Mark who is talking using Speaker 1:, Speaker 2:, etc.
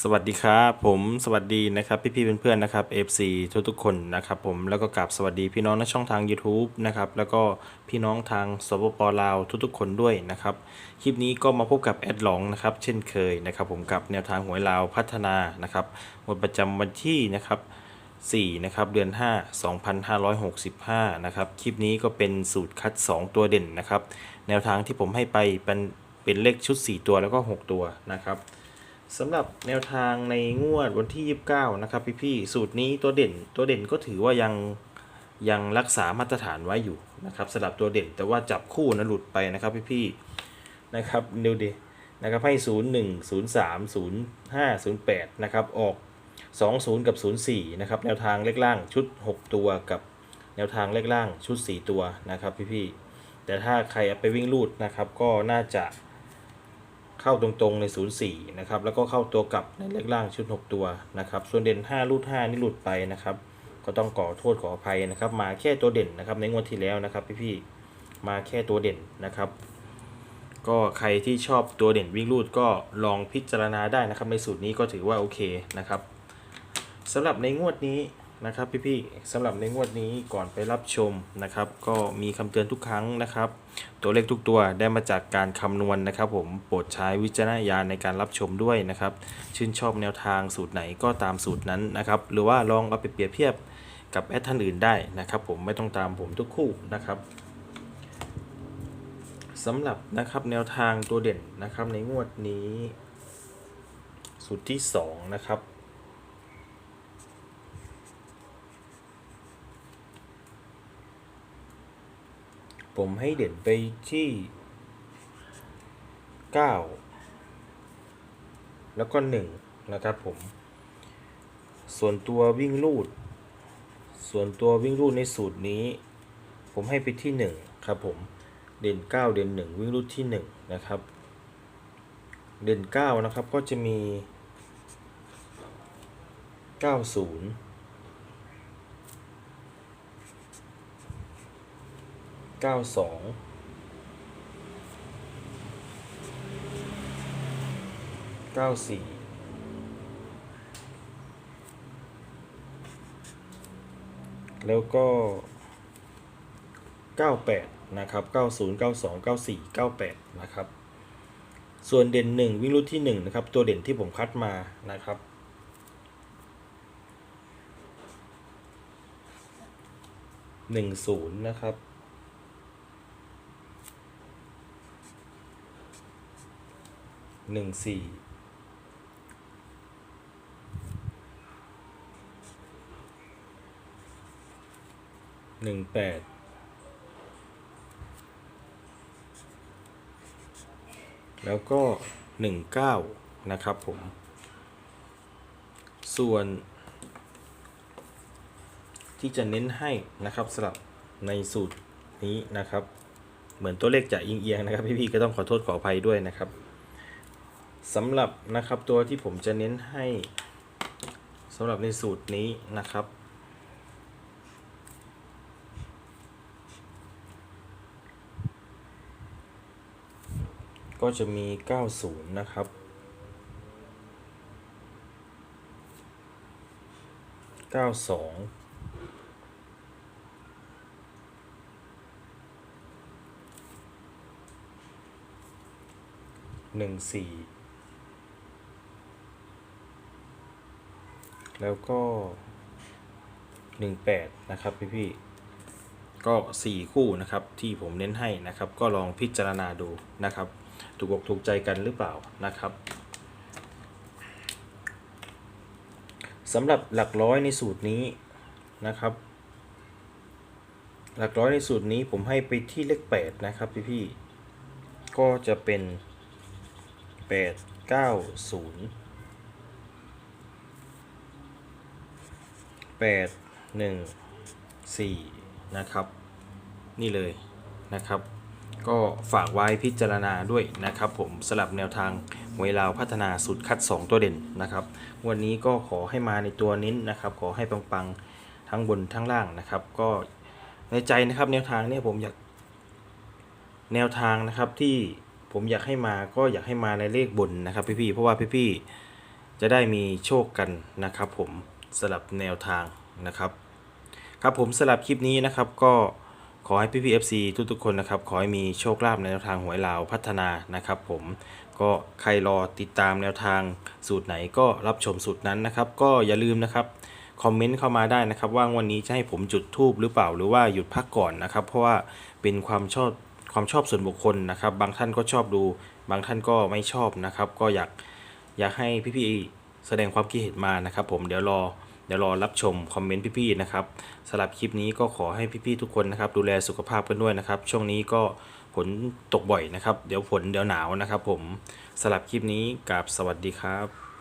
Speaker 1: สวัสดีครับผมสวัสดีนะครับพี่ๆเพื่อนๆนะครับ FC ทุกๆคนนะครับผมแล้วก็กราบสวัสดีพี่น้องในช่องทาง YouTube นะครับแล้วก็พี่น้องทางสปปลาวทุกๆคนด้วยนะครับคลิปนี้ก็มาพบกับแอดหลองนะครับเช่นเคยนะครับผมกับแนวทางหวยลาวพัฒนานะครับวันประจำวันที่นะครับ4นะครับเดือน 5 2565นะครับคลิปนี้ก็เป็นสูตรคัด 2 ตัวเด่นนะครับแนวทางที่ผมให้ไปเป็นเป็นเลขชุด 4 ตัวแล้วก็ 6 ตัวนะครับ สำหรับแนวทางในงวดวันที่ 29 นะครับพี่ๆสูตรนี้ตัวเด่นตัวเด่นก็ถือว่ายังยังรักษามาตรฐานไว้อยู่นะครับสำหรับตัวเด่นแต่ว่าจับคู่นะหลุดไปนะครับพี่ๆนะครับดูดินะครับให้ 0 1 0 3 0 5 0 8 นะครับ ออก 20 กับ 04 นะครับ แนวทางเลขล่างชุด 6 ตัวกับแนวทางเลขล่างชุด 4 ตัวนะครับพี่ๆแต่ถ้าใครเอาไปวิ่งรูดนะครับก็น่าจะ เข้าตรงๆใน 04 นะครับ แล้วก็เข้าตัวกลับในเลขล่างชุด 6 ตัวนะครับ ส่วนเด่น 5 รูด 5 นี่หลุดไปนะครับ ก็ต้องขอโทษขออภัยนะครับ มาแค่ตัวเด่นนะครับในงวดที่แล้วนะครับพี่ๆ มาแค่ตัวเด่นนะครับ ก็ใครที่ชอบตัวเด่นวิ่งรูดก็ลองพิจารณาได้นะครับ ในสูตรนี้ก็ถือว่าโอเคนะครับสำหรับในงวดนี้ นะครับพี่ๆสำหรับในงวดนี้ก่อนไปรับชมนะครับ ก็มีคำเตือนทุกครั้งนะครับ ตัวเลขทุกตัวได้มาจากการคำนวณนะครับ ผมโปรดใช้วิจารณญาณในการรับชมด้วยนะครับ ชื่นชอบแนวทางสูตรไหนก็ตามสูตรนั้นนะครับ หรือว่าลองเอาไปเปรียบเทียบกับแอดท่านอื่นได้นะครับ ผมไม่ต้องตามผมทุกคู่นะครับสำหรับนะครับแนวทางตัวเด่นนะครับในงวดนี้ สูตรที่ 2 นะครับ ผมให้เด่นไปที่ 9 แล้วก็ 1 นะครับผม ส่วนตัววิ่งลูด ส่วนตัววิ่งลูดในสูตรนี้ ผมให้ไปที่ 1 ครับผม เด่น 9 เด่น 1 วิ่งลูดที่ 1 นะครับ เด่น 9 นะครับก็จะมี 90 เก้าสองเก้าสี่แล้วก็เก้าแปดนะครับเก้าศูนย์เก้าสองเก้าสี่เก้าแปดนะครับ ส่วนเด่นหนึ่งวิ่งรูดที่หนึ่งนะครับ ตัวเด่นที่ผมคัดมานะครับหนึ่งศูนย์นะครับ หนึ่งสี่หนึ่งแปดแล้วก็หนึ่งเก้านะครับผม ส่วน ที่จะเน้นให้นะครับสำหรับในสูตรนี้นะครับ เหมือนตัวเลขจะเอียงๆนะครับ พี่ๆก็ต้องขอโทษขออภัยด้วยนะครับ สำหรับนะครับตัวที่ผมจะเน้นให้สำหรับในสูตรนี้นะครับ ก็จะมี 90 นะครับ 92หนึ่งสี่ แล้วก็หนึ่งแปดนะครับพี่พี่ก็สี่คู่นะครับที่ผมเน้นให้นะครับ ก็ลองพิจารณาดูนะครับ ถูกอกถูกใจกันหรือเปล่านะครับสำหรับหลักร้อยในสูตรนี้นะครับ หลักร้อยในสูตรนี้ผมให้ไปที่เลขแปดนะครับพี่พี่ก็จะเป็นแปด เก้าศูนย์แปดหนึ่งสี่นะครับ นี่เลยนะครับ ก็ฝากไว้พิจารณาด้วยนะครับ ผมสลับแนวทางหวยลาวพัฒนาสุดคัด 2 ตัวเด่นนะครับวันนี้ก็ขอให้มาในตัวเน้นนะครับ ขอให้ปังๆทั้งบนทั้งล่างนะครับ ก็ในใจนะครับแนวทางเนี่ยผมอยากแนวทางนะครับที่ผมอยากให้มาก็อยากให้มาในเลขบนนะครับพี่ๆเพราะว่าพี่ๆจะได้มีโชคกันนะครับผม สลับแนวทางนะครับ ครับผมสลับคลิปนี้นะครับก็ขอให้พี่พีเอฟซีทุกๆคนนะครับ ขอให้มีโชคลาภในแนวทางหวยลาวพัฒนานะครับ ผมก็ใครรอติดตามแนวทางสูตรไหนก็รับชมสูตรนั้นนะครับ ก็อย่าลืมนะครับคอมเมนต์เข้ามาได้นะครับ ว่างวันนี้จะให้ผมจุดทูบหรือเปล่าหรือว่าหยุดพักก่อนนะครับ เพราะว่าเป็นความชอบความชอบส่วนบุคคลนะครับ บางท่านก็ชอบดู บางท่านก็ไม่ชอบนะครับ ก็อยากอยากให้พี่ๆ แสดงความคิดเห็นมานะครับ ผมเดี๋ยวรอเดี๋ยวรอรับชมคอมเมนต์พี่ๆนะครับสำหรับคลิปนี้ก็ขอให้พี่ๆทุกคนนะครับ ดูแลสุขภาพกันด้วยนะครับ ช่วงนี้ก็ฝนตกบ่อยนะครับ เดี๋ยวฝนเดี๋ยวหนาวนะครับ ผมสำหรับคลิปนี้กับสวัสดีครับ